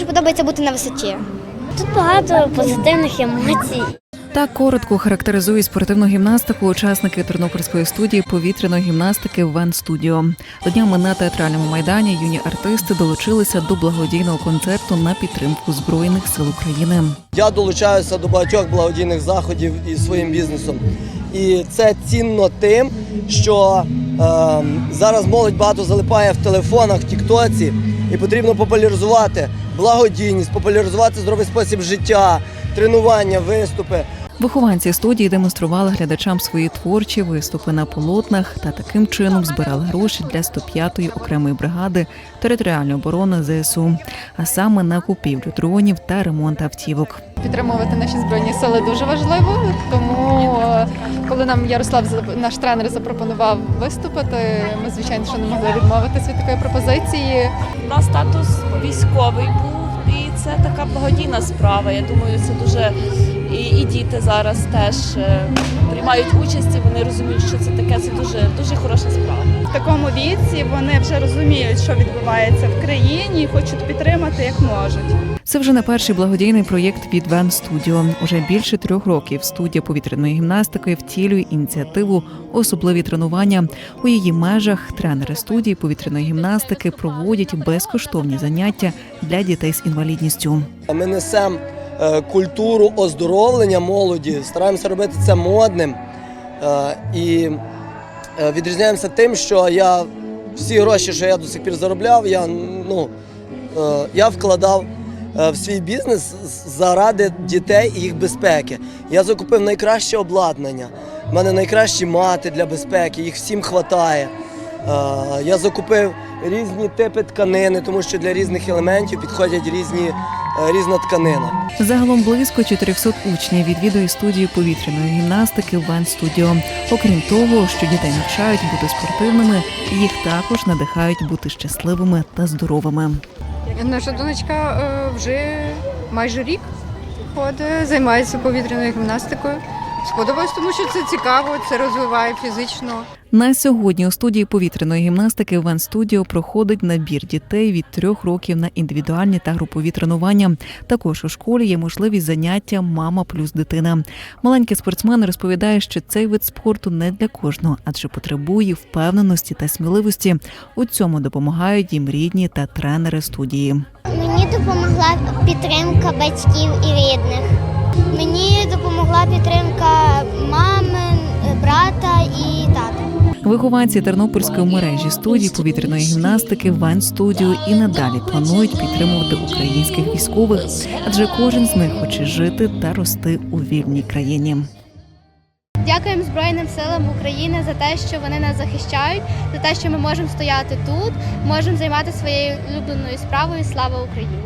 дуже подобається бути на висоті. Тут багато позитивних емоцій. Так коротко характеризують спортивну гімнастику учасники тернопільської студії повітряної гімнастики Вен Студіо. Днями на театральному майдані юні артисти долучилися до благодійного концерту на підтримку збройних сил України. Я долучаюся до багатьох благодійних заходів із своїм бізнесом. І це цінно тим, що е, зараз молодь багато залипає в телефонах, в Тіктоці, і потрібно популяризувати благодійність, популяризувати здоровий спосіб життя, тренування, виступи. Вихованці студії демонстрували глядачам свої творчі виступи на полотнах та таким чином збирали гроші для 105-ї окремої бригади територіальної оборони ЗСУ, а саме на купівлю дронів та ремонт автівок. Підтримувати наші збройні сили дуже важливо. Тому, е, коли нам Ярослав за- наш тренер запропонував виступити, ми звичайно що не могли відмовитися від такої пропозиції. У нас статус військовий був, це така благодійна справа. Я думаю, це дуже і, і діти зараз теж е, приймають участь, і вони розуміють, що це таке. Це дуже дуже хороша справа. в такому віці вони вже розуміють, що відбувається в країні, і хочуть підтримати як можуть. Це вже не перший благодійний проєкт від Вен Студіо. Уже більше трьох років студія повітряної гімнастики втілює ініціативу особливі тренування. У її межах тренери студії повітряної гімнастики проводять безкоштовні заняття для дітей з інвалідністю. Ми несемо е, культуру оздоровлення молоді, стараємося робити це модним. Е, і е, відрізняємося тим, що я всі гроші, що я до сих пір заробляв, я, ну, я вкладав в свій бізнес заради дітей і їх безпеки. Я закупив найкраще обладнання. У мене найкращі мати для безпеки, їх всім вистачає. Я закупив різні типи тканини, тому що для різних елементів підходять різні, е, різна тканина. Загалом близько 400 учнів відвідує студію повітряної гімнастики Вен Студіо. Окрім того, що дітей навчають бути спортивними, їх також надихають бути щасливими та здоровими. Наша донечка е, вже майже рік ходить, займається повітряною гімнастикою. Сподобалось, тому що це цікаво, це розвиває фізично. На сьогодні у студії повітряної гімнастики Вен Студіо проходить набір дітей від трьох років на індивідуальні та групові тренування. Також у школі є можливість заняття Мама плюс дитина. Маленький спортсмен розповідає, що цей вид спорту не для кожного, адже потребує впевненості та сміливості. У цьому допомагають їм рідні та тренери студії. Мені допомогла підтримка батьків і рідних. Мені допомогла підтримка мами, брата і тата. Вихованці тернопільської мережі студій повітряної гімнастики Ван Студіо і надалі планують підтримувати українських військових, адже кожен з них хоче жити та рости у вільній країні. Дякуємо Збройним силам України за те, що вони нас захищають, за те, що ми можемо стояти тут, можемо займатися своєю улюбленою справою. Слава Україні!